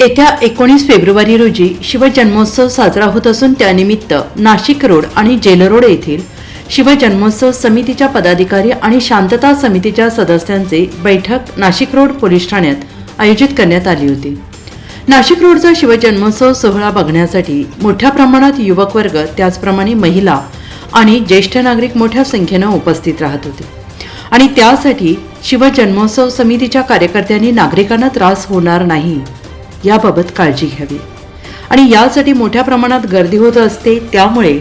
येत्या एकोणीस फेब्रुवारी रोजी शिवजन्मोत्सव साजरा होत असून त्यानिमित्त नाशिक रोड आणि जेल रोड येथील शिवजन्मोत्सव समितीच्या पदाधिकारी आणि शांतता समितीच्या सदस्यांचे बैठक नाशिक रोड पोलीस ठाण्यात आयोजित करण्यात आली होती. नाशिक रोडचा शिवजन्मोत्सव सोहळा बघण्यासाठी मोठ्या प्रमाणात युवक वर्ग त्याचप्रमाणे महिला आणि ज्येष्ठ नागरिक मोठ्या संख्येनं उपस्थित राहत होते. आणि त्यासाठी शिवजन्मोत्सव समितीच्या कार्यकर्त्यांनी नागरिकांना त्रास होणार नाही. याबाबत काळजी घ्यावी. आणि यासाठी मोठ्या प्रमाणात गर्दी होत असते त्यामुळे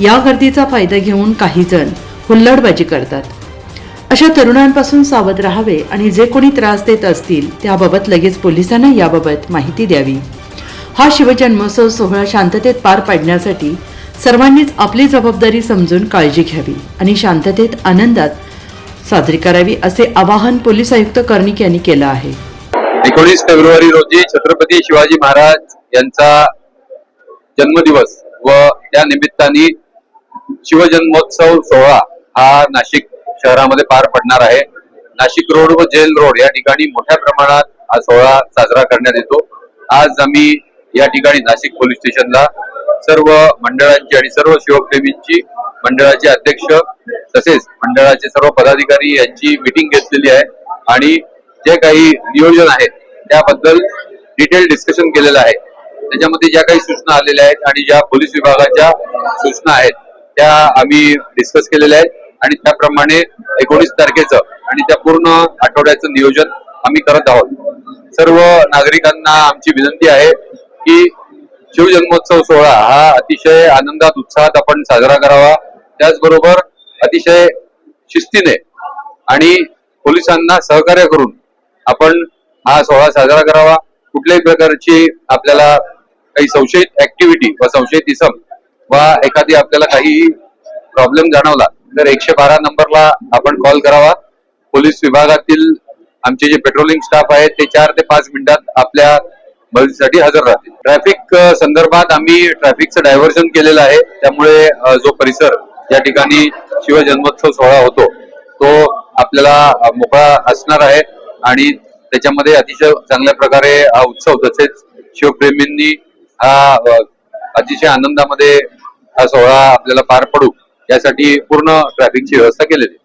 या गर्दीचा फायदा घेऊन काही जण हुल्लडबाजी करतात. अशा तरुणांपासून सावध राहावे आणि जे कोणी त्रास देत असतील त्याबाबत लगेच पोलिसांना याबाबत माहिती द्यावी. हा शिवजन्मोत्सव सोहळा शांततेत पार पाडण्यासाठी सर्वांनीच आपली जबाबदारी समजून काळजी घ्यावी आणि शांततेत आनंदात साजरी करावी असे आवाहन पोलीस आयुक्त कर्णिक यांनी केलं आहे. एकोणीस फेब्रुवारी रोजी छत्रपती शिवाजी महाराज यांचा जन्मदिवस व त्या निमित्ताने शिवजन्मोत्सव सोहळा हा नाशिक शहरामध्ये पार पडणार आहे. नाशिक रोड व जेल रोड या ठिकाणी मोठ्या प्रमाणात हा सोहळा साजरा करण्यात येतो. आज आम्ही या ठिकाणी नाशिक पोलीस स्टेशनला सर्व मंडळांची आणि सर्व शिवप्रेमींची मंडळाचे अध्यक्ष तसेच मंडळाचे सर्व पदाधिकारी यांची मिटिंग घेतलेली आहे. आणि जे काही नियोजन आहे त्याबद्दल डिटेल डिस्कशन केलेलं आहे. त्याच्यामध्ये ज्या काही सूचना आलेल्या आहेत आणि ज्या पोलीस विभागाच्या सूचना आहेत त्या आम्ही डिस्कस केलेल्या आहेत. आणि त्याप्रमाणे एकोणीस तारखेचं आणि त्या पूर्ण आठवड्याचं नियोजन आम्ही करत आहोत. सर्व नागरिकांना आमची विनंती आहे की शिवजन्मोत्सव सोहळा हा अतिशय आनंदात उत्साहात आपण साजरा करावा. त्याचबरोबर अतिशय शिस्तीने आणि पोलिसांना सहकार्य करून आपण हा सोहळा साजरा करावा. कुठल्याही प्रकारची आपल्याला काही संशयित ऍक्टिव्हिटी व संशयित इसम वा एखादी आपल्याला काही प्रॉब्लेम जाणवला तर एकशे बारा नंबरला आपण कॉल करावा. पोलीस विभागातील आमचे जे पेट्रोलिंग स्टाफ आहेत ते चार ते पाच मिनिटात आपल्या मदतीसाठी हजर राहतील. ट्रॅफिक संदर्भात आम्ही ट्रॅफिकचं डायव्हर्जन केलेलं आहे. त्यामुळे जो परिसर या ठिकाणी शिवजन्मोत्सव सोहळा होतो तो आपल्याला मोकळा असणार आहे. आणि त्याच्यामध्ये अतिशय चांगल्या प्रकारे हा उत्सव तसेच शिवप्रेमींनी हा अतिशय आनंदामध्ये हा सोहळा आपल्याला पार पडू यासाठी पूर्ण ट्रॅफिकची व्यवस्था केलेली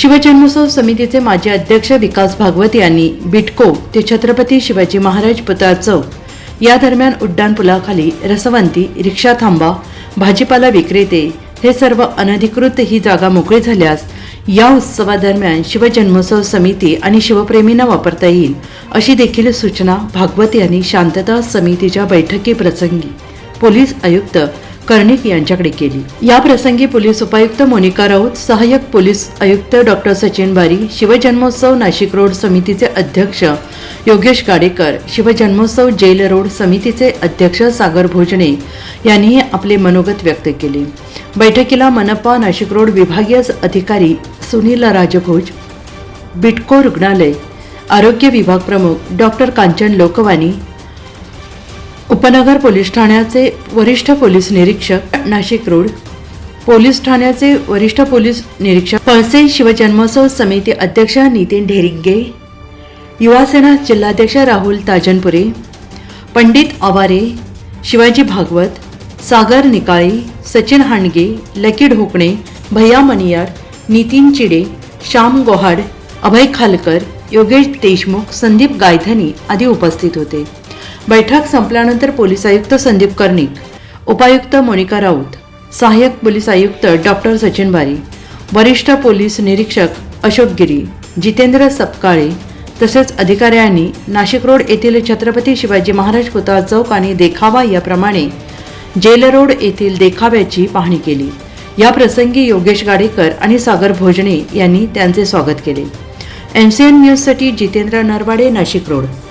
शिवजन्मोत्सव समितीचे माजी अध्यक्ष विकास भागवत यांनी बिटको ते छत्रपती शिवाजी महाराज पुतळा चौक या दरम्यान उड्डाणपुलाखाली रसवंती रिक्षा थांबा भाजीपाला विक्रेते हे सर्व अनधिकृत ही जागा मोकळी झाल्यास या उत्सवादरम्यान शिवजन्मोत्सव समिती आणि शिवप्रेमींना वापरता येईल अशी देखील सूचना भागवत यांनी शांतता समितीच्या बैठकीप्रसंगी पोलीस आयुक्त कर्णिक यांच्याकडे केली. या प्रसंगी पोलीस उपायुक्त मोनिका राऊत सहाय्यक पोलीस आयुक्त डॉक्टर सचिन बारी शिवजन्मोत्सव नाशिक रोड समितीचे अध्यक्ष योगेश गाडेकर शिवजन्मोत्सव जेल रोड समितीचे अध्यक्ष सागर भोजने यांनीही आपले मनोगत व्यक्त केले. बैठकीला मनपा नाशिक रोड विभागीय अधिकारी सुनील राजभोज बिटको रुग्णालय आरोग्य विभाग प्रमुख डॉक्टर कांचन लोकवानी उपनगर पोलीस ठाण्याचे वरिष्ठ पोलीस निरीक्षक नाशिक रोड पोलीस ठाण्याचे वरिष्ठ पोलीस निरीक्षक पळसे शिवजन्मोत्सव समिती अध्यक्ष नितीन ढेरिंगे युवासेना जिल्हाध्यक्ष राहुल ताजनपुरे पंडित आवारे शिवाजी भागवत सागर निकाळी सचिन हांडगे लकी ढोकणे भैया मनियार नितीन चिडे श्याम गोहाड अभय खालकर योगेश देशमुख संदीप गायधनी आदी उपस्थित होते. बैठक संपल्यानंतर पोलीस आयुक्त संदीप कर्णिक उपायुक्त मोनिका राऊत सहाय्यक पोलीस आयुक्त डॉक्टर सचिन बारी वरिष्ठ पोलीस निरीक्षक अशोक गिरी जितेंद्र सपकाळे तसेच अधिकाऱ्यांनी नाशिक रोड येथील छत्रपती शिवाजी महाराज पुतळा चौक आणि देखावा याप्रमाणे जेल रोड येथील देखाव्याची पाहणी केली. या प्रसंगी योगेश गाडेकर आणि सागर भोजने यांनी त्यांचे स्वागत केले. एम सी एन न्यूजसाठी जितेंद्र नरवाडे नाशिक रोड.